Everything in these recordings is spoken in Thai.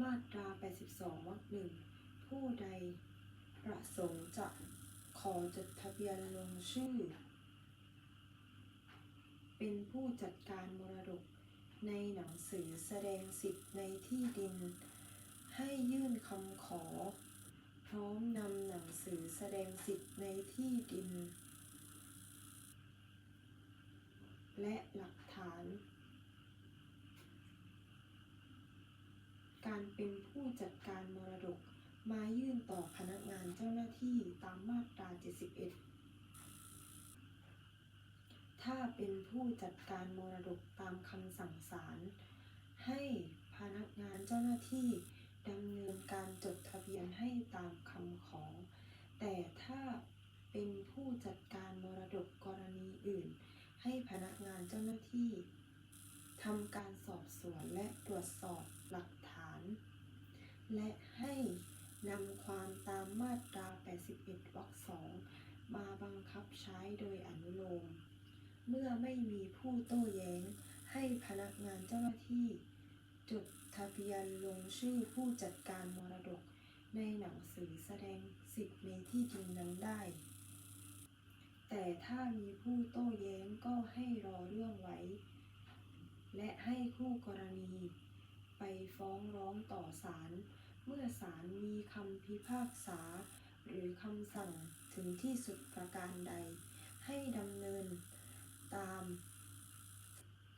มาตรา 82 วรรคหนึ่ง ผู้ใดประสงค์จะขอจดทะเบียนลงชื่อ เป็นผู้จัดการมรดกในหนังสือแสดงสิทธิ์ในที่ดิน ให้ยื่นคำขอ พร้อมนำหนังสือแสดงสิทธิ์ในที่ดิน และหลักฐาน การเป็นผู้จัดการมรดก มายื่นต่อพนักงานเจ้าหน้าที่ตามมาตรา 71 ถ้าเป็นผู้จัดการมรดกตามคำสั่งศาล ให้พนักงานเจ้าหน้าที่ดำเนินการจดทะเบียนให้ตามคำขอ แต่ถ้าเป็นผู้จัดการมรดกกรณีอื่น ให้พนักงานเจ้าหน้าที่ ทำการสอบสวนและตรวจสอบหลักฐาน และให้นำความตามมาตรา 81 วรรคสองมาบังคับใช้โดยอนุโลม เมื่อไม่มีผู้โต้แย้ง ให้พนักงานเจ้าหน้าที่ จดทะเบียนลงชื่อผู้จัดการมรดก ในหนังสือแสดงสิทธิ์ในที่ดินนั้นได้ แต่ถ้ามีผู้โต้แย้งก็ให้รอเรื่องไว้ และให้คู่กรณี ไปฟ้องร้องต่อศาลเมื่อศาลมีคำพิพากษา หรือคำสั่งถึงที่สุดประการใด ให้ดำเนินตาม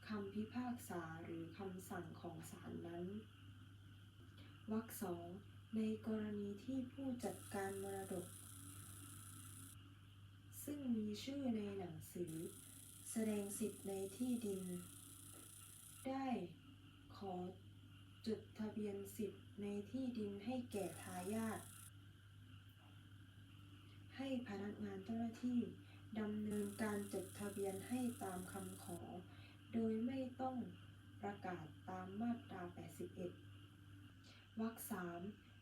คำพิพากษาหรือคำสั่งของศาลนั้นวรรคสองในกรณีที่ผู้จัดการมรดก ซึ่งมีชื่อในหนังสือ แสดงสิทธิ์ในที่ดิน ได้ขอจดทะเบียนสิทธิ์ในที่ดินให้แก่ทายาทให้พนักงานเจ้าหน้าที่ดำเนินการจดทะเบียนให้ตามคำขอ โดยไม่ต้องประกาศตามมาตรา 81 วรรคสาม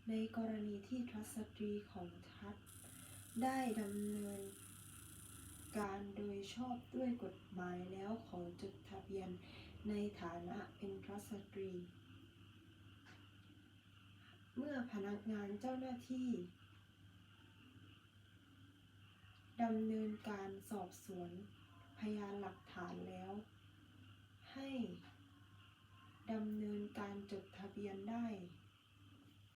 ในกรณีที่ทรัสตรีของทัศได้ดำเนินการโดยชอบด้วยกฎหมายแล้วขอจดทะเบียน ในฐานะเป็นพรัสตรี เมื่อพนักงานเจ้าหน้าที่ดำเนินการสอบสวนพยานหลักฐานแล้ว ให้ดำเนินการจดทะเบียนได้